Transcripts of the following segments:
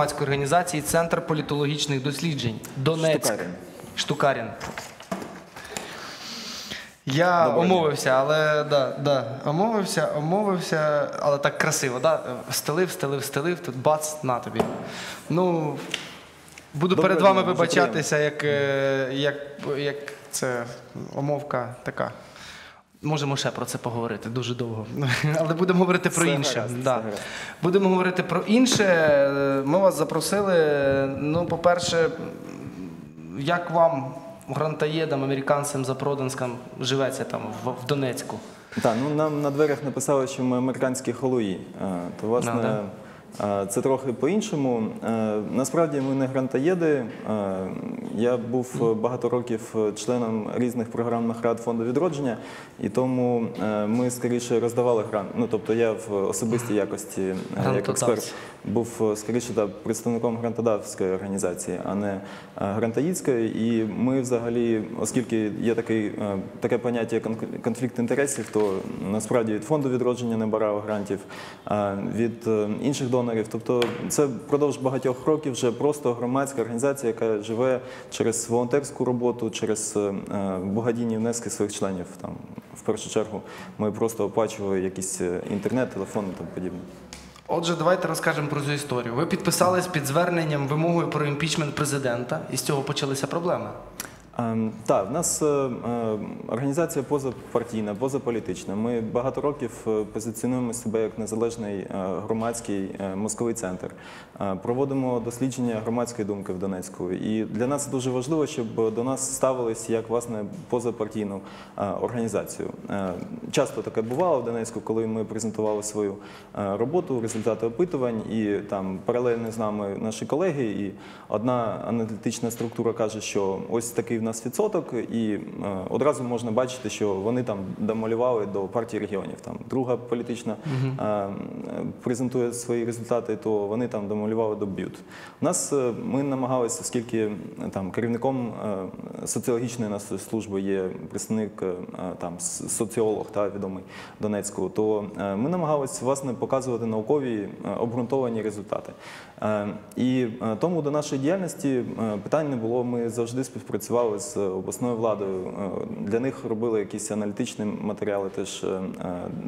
громадської організації Центр політологічних досліджень Донецьк. Штукарін. Штукарін. Я омовився, але да, да, омовився, омовився, але так красиво, да? Стелив, стелив, стелив, тут бац, на тобі. Ну, буду Доброго перед вами вибачатися, як, е, як, як це омовка така. Можемо ще про це поговорити дуже довго. Але будемо говорити про інше. гаразд, да. гаразд. Будемо говорити про інше. Ми вас запросили. Ну, по-перше, як вам, грантаєдам, американцям запроданським, живеться там в, в Донецьку? Так, ну нам на дверях написали, що ми американські холуї. Е, То власне Ну, да. Це трохи по-іншому. Е, Насправді ми не грантаєди. Е, Я був е, багато років членом різних програмних рад фонду відродження, і тому ми скоріше роздавали грант. Ну тобто я в особистій якості як експерт був е, скоріше та представником грантодавської організації, а не е, грантаїдської. І ми взагалі, оскільки є такий, е, таке поняття як конфлікт інтересів, то насправді від фонду відродження не брав грантів, від інших донорів. Тобто це впродовж багатьох років вже просто громадська організація, яка живе через волонтерську роботу, через благодійні внески своїх членів. Там в першу чергу ми просто оплачували якісь інтернет, телефон і подібне. Отже, давайте розкажемо про цю історію. Ви підписались під зверненням вимогою про імпічмент президента, і з цього почалися проблеми. Ем, Так, в нас е, е, організація позапартійна, позаполітична. Ми багато років е, позиціонуємо себе як незалежний громадський мозковий центр. Проводимо дослідження громадської думки в Донецьку. І для нас дуже важливо, щоб до нас ставились як власне позапартійну організацію. Часто таке бувало в Донецьку, коли ми презентували свою роботу, результати опитувань, і там паралельно з нами наші колеги, і одна аналітична структура каже, що ось такий в нас відсоток, і е, одразу можна бачити, що вони там домалювали до партії регіонів. Там друга політична е, презентує свої результати, то вони там домалювали до б'ют. У нас е, ми намагалися, оскільки там керівником соціологічної нашої служби є представник там соціолог та відомий Донецьку, то ми намагалися власне показувати наукові обґрунтовані результати. І тому до нашої діяльності питань не було. Ми завжди співпрацювали з обласною владою. Е, Для них робили якісь аналітичні матеріали, теж, е, е,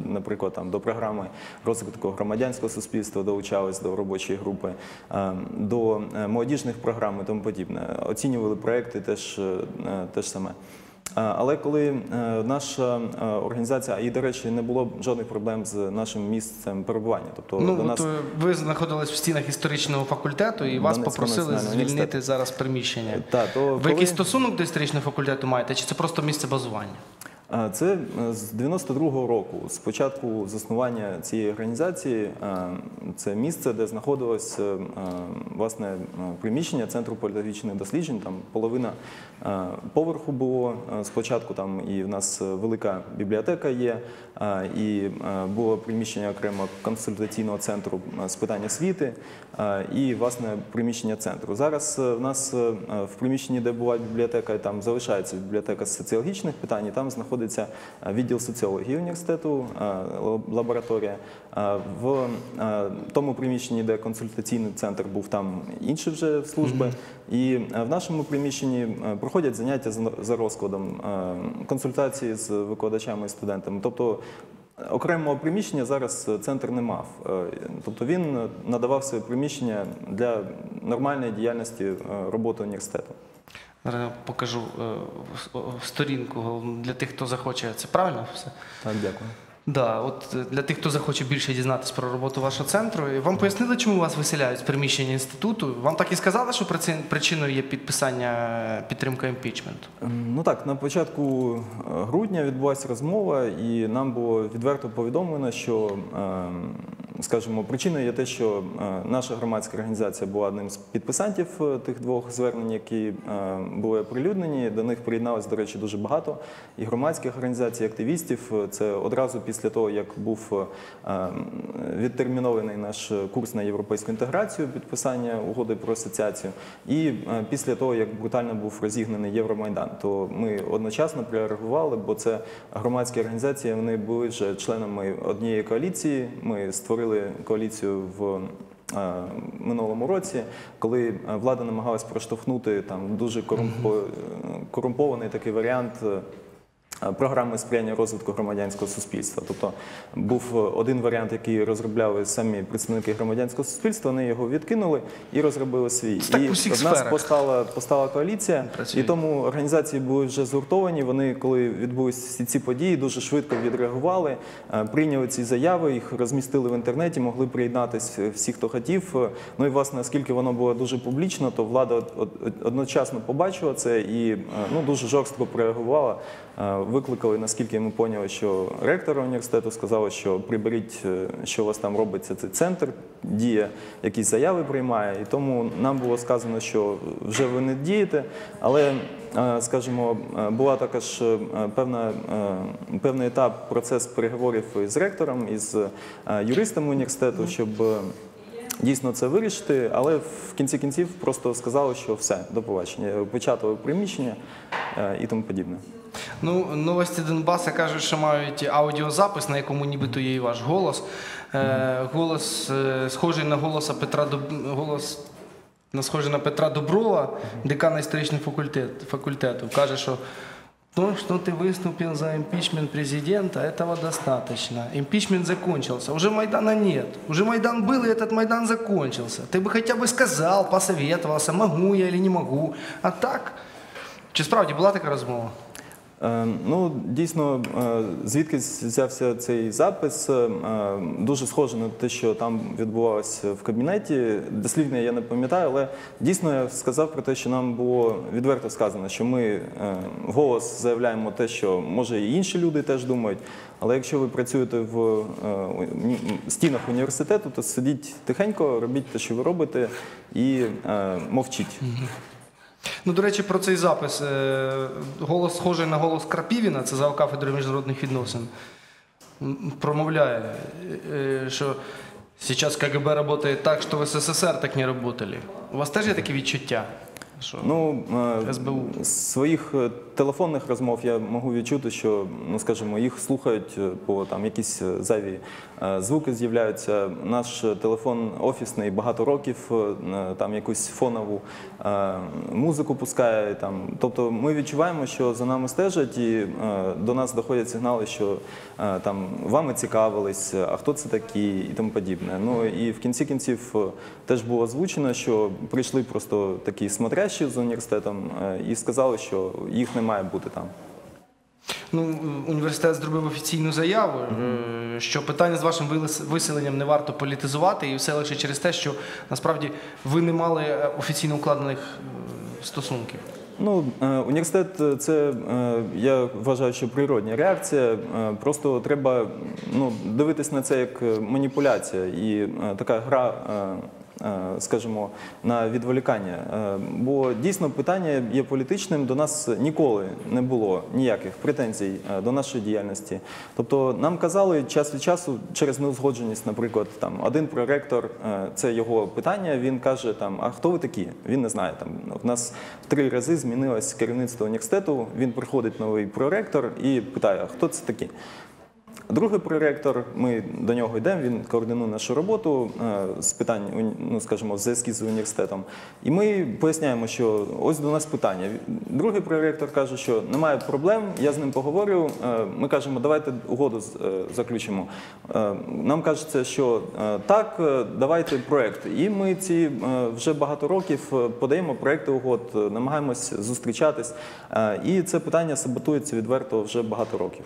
наприклад, там до програми розвитку громадянського суспільства долучались до робочої групи, е, до е, молодіжних програм і тому подібне. Оцінювали проекти теж, е, е, теж саме. Але коли е, наша е, організація, і до речі, не було жодних проблем з нашим місцем перебування. Тобто Ну, до нас е, ви знаходились в стінах історичного факультету і вас попросили звільнити зараз приміщення. Та, то Ви коли- якийсь стосунок до історичного факультету маєте, чи це просто місце базування? Це з 92-го року, з початку заснування цієї організації, це місце, де знаходилось власне приміщення центру політологічних досліджень. Там половина поверху було е, спочатку. Там і в нас е, велика бібліотека є, е, і е, було приміщення окремо консультаційного центру е, з питань освіти, е, і власне приміщення центру. Зараз е, в нас е, в приміщенні, де була бібліотека, там залишається бібліотека з соціологічних питань, і там знаходиться е, відділ соціології університету, е, лабораторія. Е, В е, тому приміщенні, де консультаційний центр був, там інші вже служби. І е, в нашому приміщенні е, проходять заняття за- розкладом, е, консультації з викладачами і студентами. Тобто Окремого приміщення зараз е, центр не мав. Е, Тобто він е, надавав своє приміщення для нормальної діяльності е, роботи університету. Зараз я покажу е, сторінку для тих, хто захоче. Це правильно все? Так, дякую. Да, от е, для тих, хто захоче більше дізнатися про роботу вашого центру, вам пояснили, чому вас виселяють з приміщення інституту? Вам так і сказали, що причин- причиною є підписання е, підтримка імпічменту? Ем, Ну так, на початку е, грудня відбулася розмова, і нам було відверто повідомлено, що, ем, скажімо, причиною є те, що е, наша громадська організація була одним з підписантів е, тих двох звернень, які е, були оприлюднені. До них приєдналось, до речі, дуже багато і громадських організацій, і активістів. Це одразу після того, як був відтермінований наш курс на європейську інтеграцію, підписання угоди про асоціацію, і після того, як брутально був розігнаний Євромайдан, то ми одночасно прореагували, бо це громадські організації. Вони були вже членами однієї коаліції. Ми створили коаліцію в е, минулому році, коли е, влада намагалась проштовхнути там дуже е, корумпований такий варіант. Е, Програми сприяння розвитку громадянського суспільства. Тобто був е, один варіант, який розробляли самі представники громадянського суспільства. Вони його відкинули і розробили свій. Так і в нас постала, постала коаліція, Працює. і тому організації були вже згуртовані. Вони, коли відбулися всі ці події, дуже швидко відреагували, е, прийняли ці заяви, їх розмістили в інтернеті, могли приєднатися всі, хто хотів. Ну і власне, оскільки воно було дуже публічно, то влада од- од- одночасно побачила це і ну дуже жорстко реагувала. Викликали, наскільки ми поняли, що ректор університету сказали, що приберіть, е, що у вас там робиться, цей центр діє, якісь заяви приймає. І тому нам було сказано, що вже ви не дієте, але. е, Скажімо, е, була також певна, певний етап процес переговорів із ректором, із юристами університету, щоб дійсно це вирішити, але в кінці кінців просто сказали, що все, до побачення, опечатали приміщення і тому подібне. Ну, новості Донбаса кажуть, що мають аудіозапис, на якому нібито є і ваш голос. Е, голос е, схожий на голоса Петра Доб... голос на схожий на Петра Доброва, декана історичного факультет, факультету. Каже, що то, что ты выступил за импичмент президента, этого достаточно. Импичмент закончился. Уже Майдана нет. Уже Майдан был, и этот Майдан закончился. Ты бы хотя бы сказал, посоветовался, могу я или не могу. А так, чи справді була така розмова? Е, Ну, дійсно, е, звідки взявся цей запис, е, дуже схоже на те, що там відбувалося в кабінеті. Дослівно я не пам'ятаю, але дійсно я сказав про те, що нам було відверто сказано, що ми голос заявляємо те, що може і інші люди теж думають. Але якщо ви працюєте в стінах університету, то сидіть тихенько, робіть те, що ви робите, і мовчіть. Ну, до речі, про цей запис. Е, Голос схожий на голос Крапівіна, це за кафедрою міжнародних відносин. Промовляє, е, що зараз КГБ працює так, що в СССР так не працювали. У вас теж є такі відчуття? Що... Ну, е, СБУ. з своїх е, телефонних розмов я можу відчути, що ну скажімо, їх слухають е, по там якісь зайві звуки з'являються. Наш телефон офісний багато років там якусь фонову музику пускає. Там, тобто ми відчуваємо, що за нами стежать, і до нас доходять сигнали, що там вами цікавились, а хто це такі, і тому подібне. Ну і в кінці кінців теж було озвучено, що прийшли просто такі смотрящі з університетом е, і сказали, що їх не має бути там. Ну, університет зробив офіційну заяву, е, що питання з вашим виселенням не варто політизувати, і все лише через те, що насправді ви не мали е, офіційно укладених стосунків. Ну, університет це я вважаю, що природня реакція. Просто треба ну, дивитись на це як маніпуляція і така гра. Е, Скажімо, на відволікання. Е, Бо дійсно питання є політичним. До нас ніколи не було ніяких претензій е, до нашої діяльності. Тобто нам казали час від часу через неузгодженість, наприклад, там один проректор, це його питання. Він каже: там, а хто ви такі? Він не знає. Там в нас в три рази змінилось керівництво університету. Він приходить новий проректор і питає, а хто це такі? Другий проректор, ми до нього йдемо, він координує нашу роботу е, з питань, ну скажімо, зв'язки з університетом. І ми поясняємо, що ось до нас питання. Другий проректор каже, що немає проблем, я з ним поговорю. Е, Ми кажемо, давайте угоду е, заключимо. Нам кажеться, що так, давайте проект. І ми ці вже багато років подаємо проекти угод, намагаємось зустрічатись. І це питання саботується відверто вже багато років.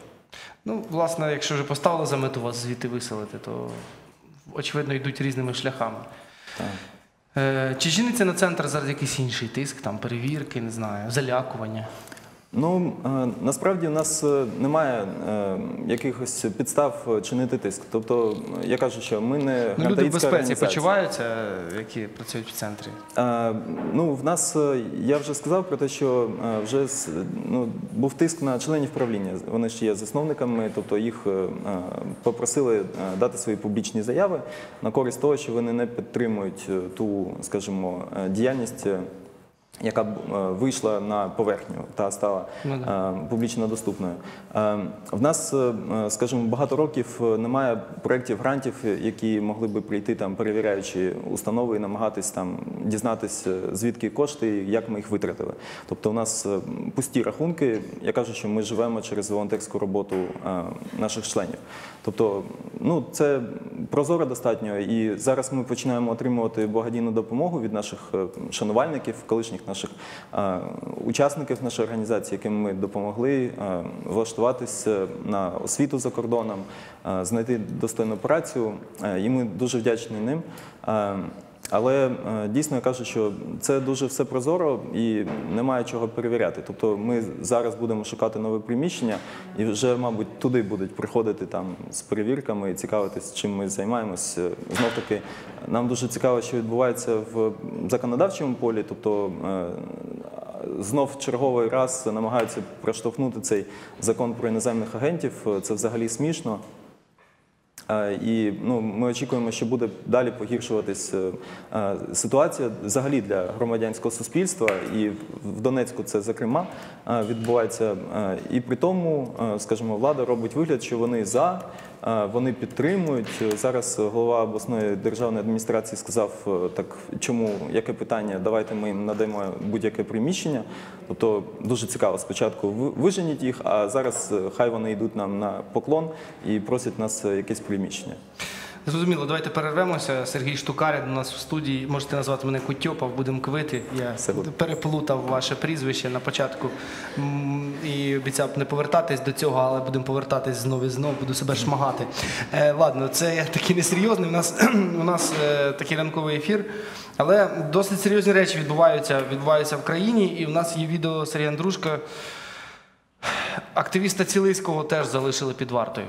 Ну, власне, якщо вже поставили за мету вас звідти виселити, то очевидно йдуть різними шляхами. Так. Е, Чи чиниться на центр зараз якийсь інший тиск, там перевірки, не знаю, залякування? Ну е, насправді в нас е, немає е, якихось підстав чинити тиск. Тобто, я кажу, що ми не Ну, люди в безпеці почуваються, які працюють в центрі. Ну, в нас я вже сказав про те, що вже ну, був тиск на членів правління. Вони ж є засновниками, тобто їх попросили дати свої публічні заяви на користь того, що вони не підтримують ту, скажімо, діяльність. Яка е, вийшла на поверхню та стала Ну е, публічно доступною. Е, В нас, скажімо, багато років немає проєктів грантів, які могли би прийти там, перевіряючи установи і намагатись там дізнатись, е, звідки кошти і як ми їх витратили. Тобто, у нас пусті рахунки. Я кажу, що ми живемо через волонтерську роботу наших членів. Тобто, ну це прозоро достатньо. І зараз ми починаємо отримувати благодійну допомогу від наших шанувальників, колишніх наших учасників нашої організації, яким ми допомогли влаштуватися на освіту за кордоном, знайти достойну працю. І ми дуже вдячні ним. Е, але е, дійсно я кажу, що це дуже все прозоро і немає чого перевіряти. Тобто ми зараз будемо шукати нове приміщення, і вже, мабуть, туди будуть приходити там з перевірками і цікавитись, чим ми займаємось. Знов таки, нам дуже цікаво, що відбувається в законодавчому полі, тобто. е, Знов черговий раз намагаються проштовхнути цей закон про іноземних агентів. Це взагалі смішно. Е, І ну, ми очікуємо, що буде далі погіршуватись е, е, ситуація взагалі для громадянського суспільства, і в Донецьку це зокрема відбувається. І при тому, скажімо, влада робить вигляд, що вони за, вони підтримують. Зараз голова обласної державної адміністрації сказав е, так, чому яке питання? Давайте ми їм надаємо будь-яке приміщення. Тобто дуже цікаво. Спочатку ви- виженіть їх, а зараз е, хай вони йдуть нам на поклон і просять нас е, якесь приміщення. Зрозуміло, давайте перервемося. Сергій Штукарин у нас в студії. Можете назвати мене Кутьопав, будемо квити. Я Все буде. переплутав ваше прізвище на початку і обіцяв не повертатись до цього, але будемо повертатись знов і знов, буду себе шмагати. Е, ладно, це я такий несерйозний. У нас, у нас е, такий ранковий ефір. Але досить серйозні речі відбуваються, відбуваються в країні, і в нас є відео Сергія Андрушка. Активіста Цілиського теж залишили під вартою.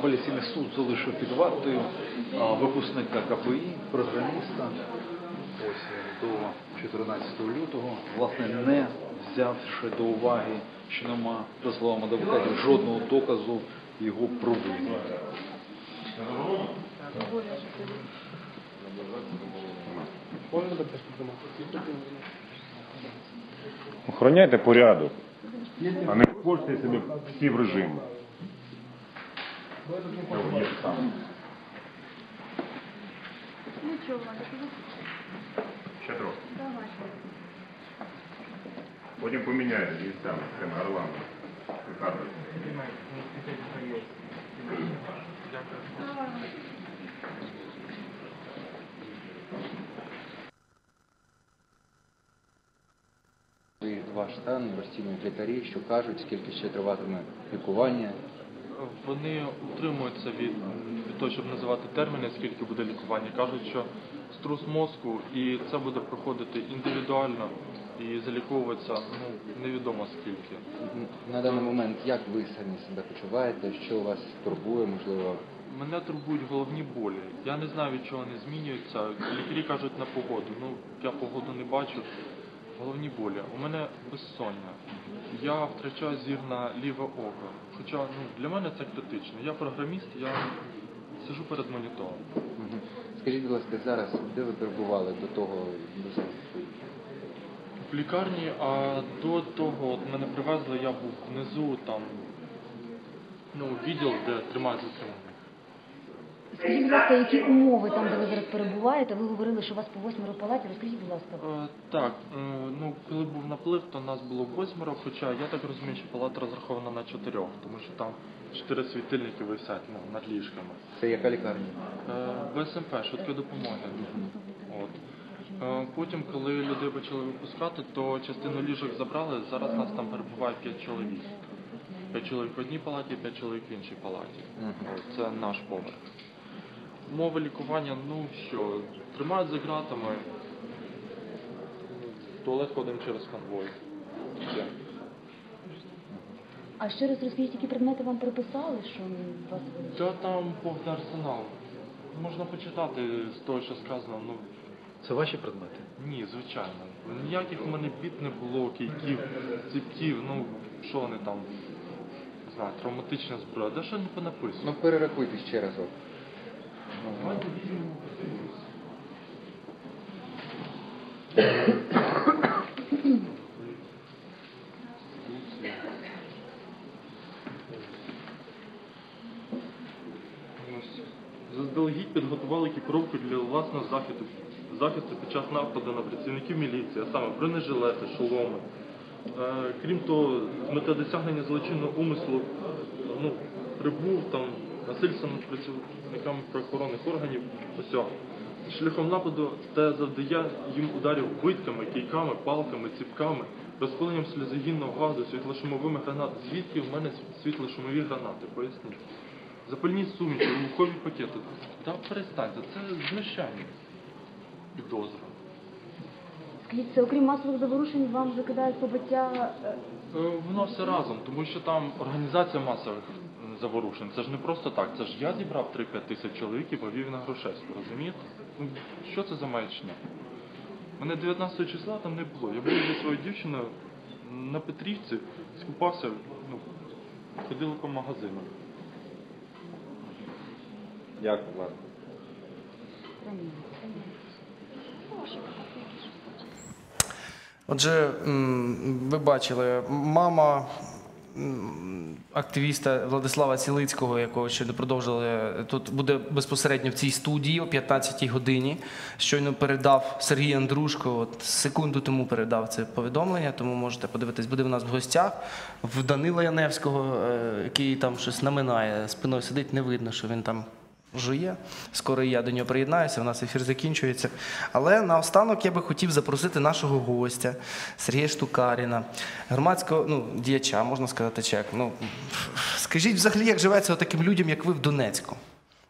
Апеляційний суд залишив під вартою випускника КПІ, програміста, ось до 14 лютого, власне, не взявши до уваги, що нема, за словами адвокатів, жодного доказу його провини. Охороняйте порядок, а не пользуйте собі всі в режимі. Є там. Ще трохи. Потім поміняємо і там з цими орлами. Рикардо. І ваш стан розцінюють лікарі, що кажуть, скільки ще триватиме лікування. Вони утримуються від, від того, щоб називати терміни, скільки буде лікування. Кажуть, що струс мозку, і це буде проходити індивідуально і заліковуватися ну, невідомо скільки. На даний момент як ви самі себе почуваєте, що вас турбує, можливо, Мене турбують головні болі. Я не знаю, від чого вони змінюються. Лікарі кажуть на погоду. Ну, я погоду не бачу. Головні болі. У мене безсоння. Я втрачаю зір на ліве око. Хоча ну, для мене це критично. Я програміст, я сижу перед монітором. Мгм. скажіть, будь ласка, зараз де ви перебували до того до зараз? В лікарні, а до того от мене привезли, я був внизу, там ну, відділ, де тримають затриманих. Скажіть, будь ласка, які умови там, де ви зараз перебуваєте? Ви говорили, що вас по восьмеро палаті. Розкажіть, будь ласка. Е, так, е, ну коли був наплив, то нас було восьмеро, хоча я так розумію, що палата розрахована на чотирьох, тому що там чотири світильники висять ну, над ліжками. Це яка лікарня? Е, БСМП, швидкої допомоги. От. Е, Потім, коли людей почали випускати, то частину ліжок забрали. Зараз нас там перебуває 5 чоловік. 5 чоловік в одній палаті, 5 чоловік в іншій палаті. От, Це наш поверх. Умови лікування, ну що, тримають за ґратами. В Туалет ходимо через конвой. Все. А ще раз розкажіть, які предмети вам приписали, що вас Та там повний арсенал. Можна почитати з того, що сказано. Ну, Це ваші предмети? Ні, звичайно. Ніяких у мене біт не було, кийків, ціпків, ну що вони там, не знаю, травматична зброя, де що не понаписано. Ну перерахуйте ще разок. Заздалегідь підготували екіпіровку для власного захисту, захисту під час нападу на працівників міліції, а саме бронежилети, шоломи. Е, крім того, з мети досягнення злочинного умислу ну, прибув там насильство над працівниками правоохоронних органів. Ось. Шляхом нападу те завдає їм ударів битками, кійками, палками, ціпками, розпиленням сльозогінного газу, світлошумовими гранатами. Звідки в мене світлошумові гранати? Поясніть. Запальні суміші, вибухові пакети. Та перестаньте, це знущання. Підозра. Скажіть, це окрім масових заворушень вам закидають побиття е, Е, Воно все разом, тому що там організація масових заворушень. Це ж не просто так. Це ж я зібрав 3-5 тисяч чоловік і повів на Грушевську, розумієте? Ну, що це за маячня? Мене 19 числа там не було. Я був зі своєю дівчиною на Петрівці, скупався, ну, ходили по магазинам. Дякую, ладно. Отже, ви бачили, мама активіста Владислава Цілицького, якого ще не продовжили, тут буде безпосередньо в цій студії о 15-й годині. Щойно передав Сергій Андрушко, от секунду тому передав це повідомлення, тому можете подивитись, буде в нас в гостях. В Данила Яневського, е, який там щось наминає, спиною сидить, не видно, що він там жує. Скоро я до нього приєднаюся, у нас ефір закінчується. Але наостанок я би хотів запросити нашого гостя Сергія Штукаріна, громадського ну, діяча, можна сказати, чек. Ну, скажіть взагалі, як живеться таким людям, як ви в Донецьку?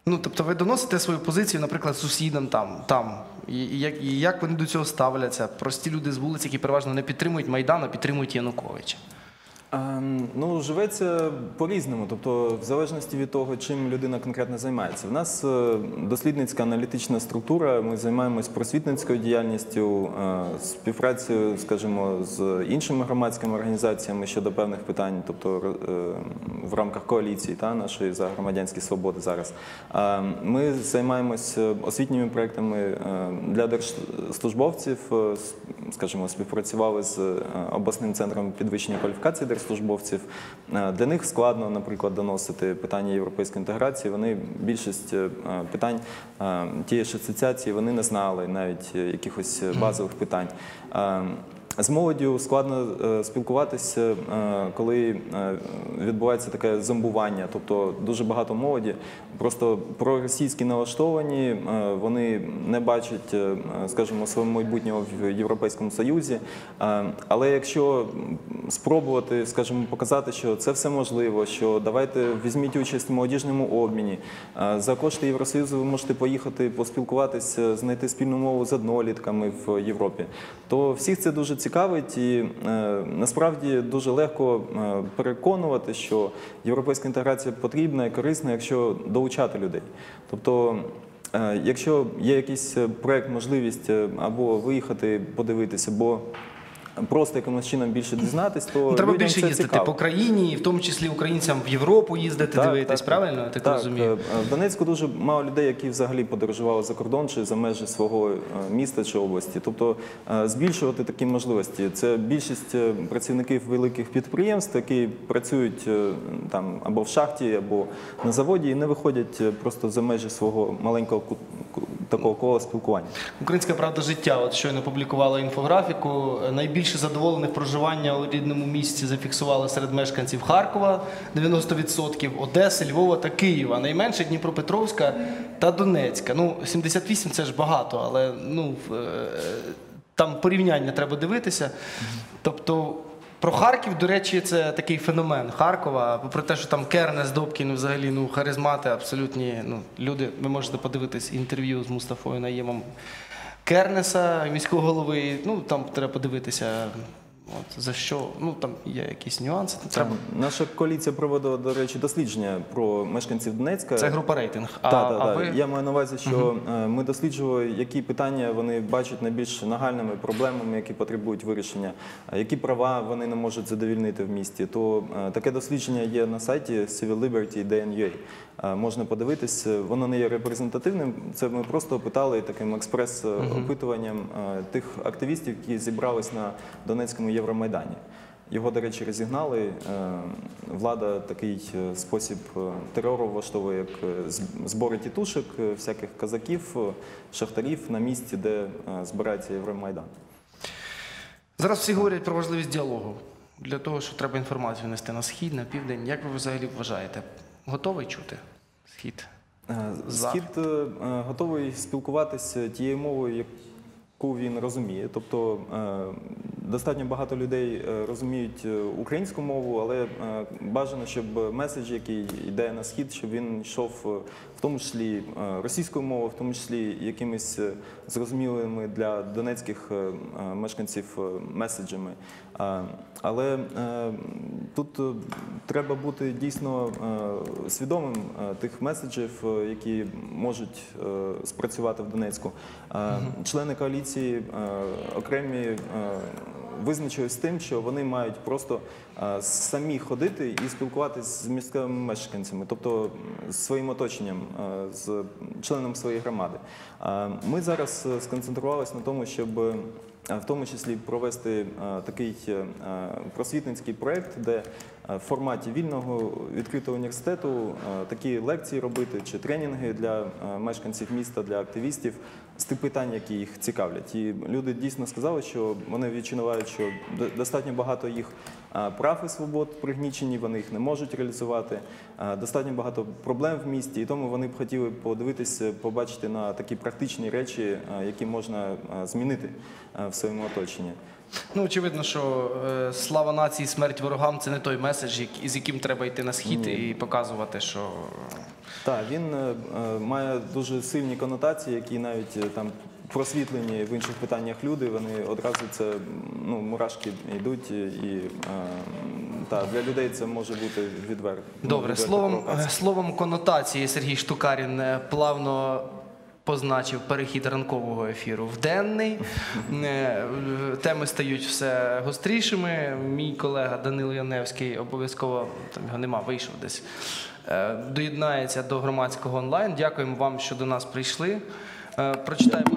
Ну, тобто ви доносите свою позицію, наприклад, сусідам там, там. І, і, як, і як вони до цього ставляться? Прості люди з вулиці, які переважно не підтримують Майдан, а підтримують Януковича. Ем, Ну, живеться по-різному, тобто в залежності від того, чим людина конкретно займається. В нас е, дослідницька аналітична структура. Ми займаємось просвітницькою діяльністю, е, співпрацею, скажімо, з іншими громадськими організаціями щодо певних питань, тобто е, в рамках коаліції та нашої за громадянські свободи зараз. Е, Ми займаємось освітніми проектами для держслужбовців, скажімо, співпрацювали з обласним центром підвищення кваліфікації держслужбовців. Е, Для них складно, наприклад, доносити питання європейської інтеграції. Вони більшість е, питань е, тієї ж асоціації вони не знали навіть якихось базових питань. З молоддю складно е, спілкуватися, е, коли е, відбувається таке зомбування. Тобто дуже багато молоді просто проросійські налаштовані, вони не бачать, скажімо, свого майбутнього в Європейському Союзі. Але якщо спробувати, скажімо, показати, що це все можливо, що давайте візьміть участь в молодіжному обміні. За кошти Євросоюзу ви можете поїхати поспілкуватися, знайти спільну мову з однолітками в Європі. То всіх це дуже цікавить і е, насправді дуже легко е, переконувати, що європейська інтеграція потрібна і корисна, якщо долучати людей. Тобто. е, Якщо є якийсь проект, можливість або виїхати, подивитися, або просто якимось чином більше дізнатись, то Ну, Треба людям більше це їздити цікаво. по країні, і в тому числі українцям в Європу їздити, Так, дивитись, так, правильно? Я так, так, розумію. е, В Донецьку дуже мало людей, які взагалі подорожували за кордон чи за межі свого е, міста чи області. Тобто е, збільшувати такі можливості. Це більшість е, працівників великих підприємств, які працюють е, там або в шахті, або на заводі, і не виходять е, просто за межі свого маленького такого кола спілкування. Українська правда життя от щойно публікувала інфографіку. Найбільше задоволених проживання у рідному місті зафіксували серед мешканців Харкова 90%, Одеси, Львова та Києва. Найменше Дніпропетровська та Донецька. Ну, 78 це ж багато, але ну, е, там порівняння треба дивитися. Тобто. Про Харків, до речі, це такий феномен Харкова. Попри те, що там Кернес, Добкін, взагалі ну, харизмати, абсолютні ну, люди. Ви можете подивитись інтерв'ю з Мустафою Наємом Кернеса, міського голови. Ну там треба подивитися. От, за що? Ну там є якісь нюанси. Треба. Наша коаліція проводила, до речі, дослідження про мешканців Донецька. Це група рейтинг. А, Так, так, а так. ви Я маю на увазі, що е, ми досліджували, які питання вони бачать найбільш нагальними проблемами, які потребують вирішення, які права вони не можуть задовільнити в місті. То е, таке дослідження є на сайті Civil Liberty DNUA. Е, Можна подивитись, воно не є репрезентативним. Це ми просто опитали таким експрес-опитуванням тих активістів, які зібрались на Донецькому Євромайдані. Його, до речі, розігнали. Е, Влада такий е, спосіб е, терору влаштовує, як збори тітушек, е, всяких казаків, шахтарів на місці, де збирається Євромайдан. зараз всі говорять про важливість діалогу для того, що треба інформацію нести на схід, на південь. Як ви взагалі вважаєте? Готовий чути схід? Схід готовий спілкуватися тією мовою, яку він розуміє. Тобто достатньо багато людей е, розуміють е, українську мову, але е, бажано, щоб меседж, який йде на схід, щоб він йшов в тому числі російською мовою, в тому числі якимись зрозумілими для донецьких мешканців меседжами. Але е, тут е, треба бути дійсно е, свідомим тих меседжів, які можуть спрацювати в Донецьку. Члени коаліції окремі визначились з тим, що вони мають просто самі ходити і спілкуватися з місцевими мешканцями, тобто з своїм оточенням, з членом своєї громади. Ми зараз сконцентрувалися на тому, щоб в тому числі провести е, такий е, просвітницький проєкт, де е, в форматі вільного відкритого університету е, такі лекції робити чи тренінги для е, мешканців міста, для активістів з тих питань, які їх цікавлять. І люди дійсно сказали, що вони відчувають, що до- достатньо багато їх е, прав і свобод пригнічені, вони їх не можуть реалізувати. Е, Достатньо багато проблем в місті, і тому вони б хотіли подивитися, побачити на такі практичні речі, е, які можна е, змінити е, в своєму оточенні. Ну, очевидно, що е, слава нації, смерть ворогам це не той меседж, як- із яким треба йти на схід і показувати, що Так, він е, е, має дуже сильні конотації, які навіть е, там просвітлені в інших питаннях люди, вони одразу це м, ну, мурашки йдуть, і, і е, та, для людей це може бути відвер... ну, Добре, словом, е, словом конотації Сергій Штукарін е, плавно позначив перехід ранкового ефіру в денний. Е, Теми стають все гострішими. Мій колега Данило Яневський обов'язково там його нема, вийшов десь. е, Доєднається до громадського онлайн. Дякуємо вам, що до нас прийшли. Е, Прочитаємо.